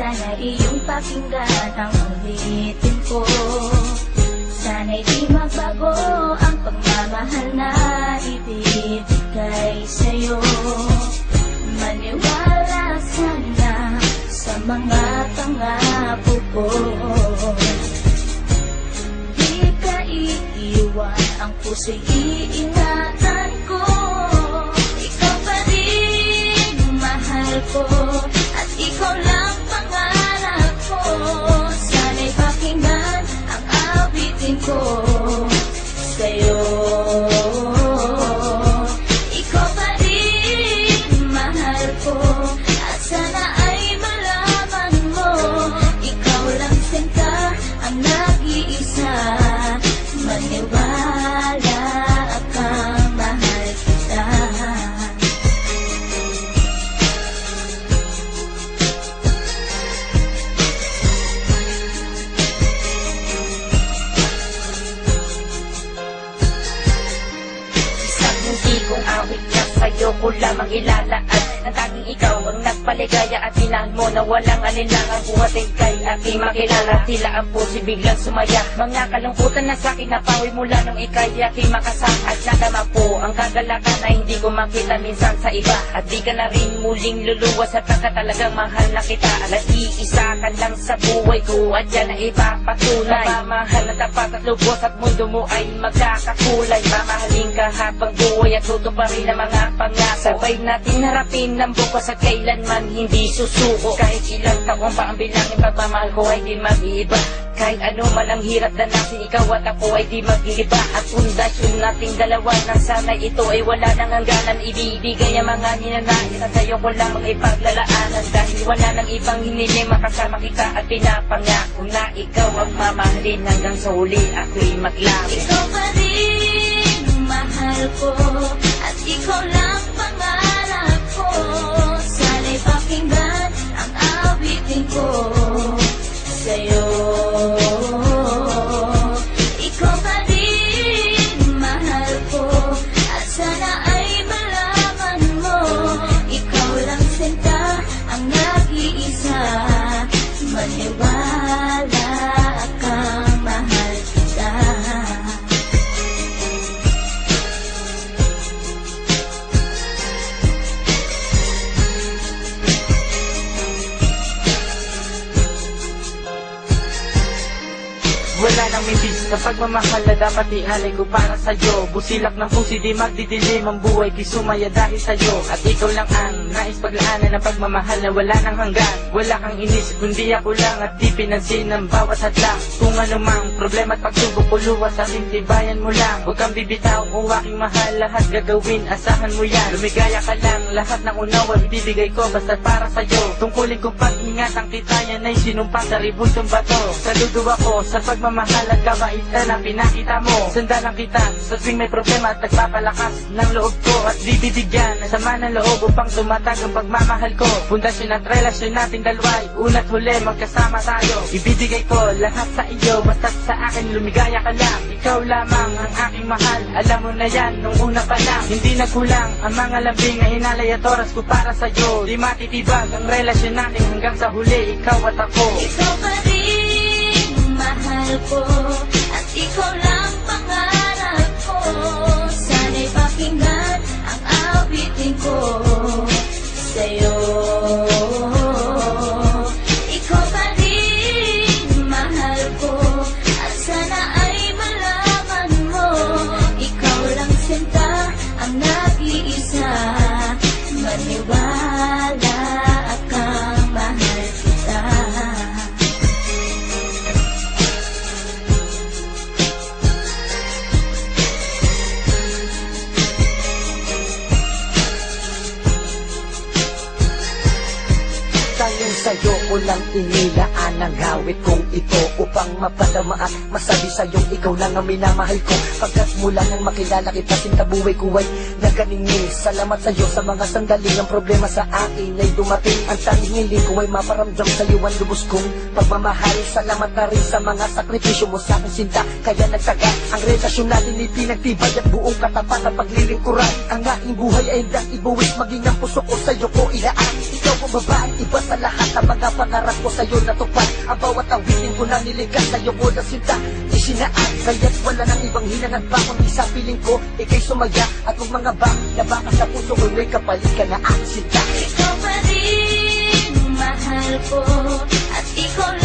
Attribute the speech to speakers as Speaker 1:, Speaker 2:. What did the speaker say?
Speaker 1: Sana iyong pakinggan ang ulitin ko. Sana'y di magbago ang pagmamahal na ibibigay sa'yo. Maniwala sana sa mga pangako ko. Di ka iiwan, ang puso'y iingatan
Speaker 2: Isang hindi kong awit na sa'yo ko lamang ilalaan Ang tanging ikaw ang nagpaligaya at minahal mo na walang alinlangan Buhatin kay aking makilala. Tila ang puso biglang sumaya. Mga kalungkutan na sa'kin napawi mula nung ikay aking makasama. At nadama po ang kagalakan na hindi ko makita minsan sa iba. At di ka na rin muling luluwas at ka talagang mahal na kita. At iisa ka lang sa buhay ko at yan ang ipapatunay. Mamahal na tapat at lubos at mundo mo ay magkakakulay. Mamahalin ka habang buhay at tutuparin ang mga pangako Sabay natin harapin ng bukas at kailanman hindi susuko. Kahit ilang taon pa ang bilangin pagmamahal ko ay di mag-iiba. Kahit ano man ang hirap na nasin ikaw at ako ay di mag-iiba. At pundasyon nating dalawa na sana ito ay wala nang hangganan. Ibibigay ang mga ninanais at sa'yo ko lamang ipaglalaanan. Dahil wala nang ibang hiniling makasama kita at pinapangako Na ikaw ang mamahalin hanggang sa huli ako'y maglawin
Speaker 1: Ikaw pa rin mahal ko ikaw lang pangarap ko. Sana'y pakinggan ang awitin ko. Sa'yo
Speaker 3: Wala nang mibis na pagmamahal na dapat ialay ko para sa'yo. Busilak ng pusi di magdidilim ang buhay. Di sumaya dahil sa'yo. At ikaw lang ang nais paglaanan ng pagmamahal na wala nang hanggan. Wala kang inisip kundi ako lang at di pinansin ng bawat hadlang Kung anumang problema at pagsubok puluwas sa tibayan mo lang. Huwag kang bibitaw o aking mahal. Lahat gagawin asahan mo yan. Lumigaya ka lang lahat ng unawa Ibibigay ko basta para sa'yo. Tungkulin kong pag-ingatan kita yan ay sinumpa sa ribultong bato. Saludo ako sa pagmamahal at kabaitan na pinakita mo. Sandalan kita sa tuwing may problema at nagpapalakas ng loob ko At bibibigyan ng sama ng loob upang tumatag ang pagmamahal ko. Pundasyon at relasyon natin dalaway Una't huli magkasama tayo. Ibibigay ko lahat sa iyo Basta't sa akin lumigaya ka lang. Ikaw lamang ang aking mahal Alam mo na yan nung una pa lang. Hindi nagkulang ang mga lambing na inalay at oras ko para sa'yo. Di matitibag ang relasyon natin hanggang sa huli Ikaw at ako.
Speaker 1: Ikaw rin ko At ikaw lang pangarap ko. Sana'y pakinggan ang awitin ko. Sa'yo
Speaker 4: sa'yo ko lang inilaan ang gawit kong ito Upang mapadama at masabi sa'yo ikaw lang ang minamahal ko. Pagkat mula nang makilala kita sinta buhay ko ay naganingin Salamat sa'yo sa mga sandali ang problema sa akin ay dumating. Ang tanging hiling ko ay maparamdam sa'yo ang lubos kong pagmamahal. Salamat na rin sa mga sakripisyo mo sa akin sinta Kaya nagtaga ang relasyon natin ipinagtibay At buong katapat at paglilingkuran. Ang aking buhay ay hindang ibuwis Maging ang puso ko pangarap ko sa'yo natupad Ang bawat awitin ko na nilikas Sa'yo ko na sinta. Isinaan Kaya't wala nang ibang hinangat pa Kundi sa piling ko, ikay sumaya. At huwag mga bang na baka sa puso ko May kapalit ka na aking sinta.
Speaker 1: Ikaw pa rin mahal ko At ikaw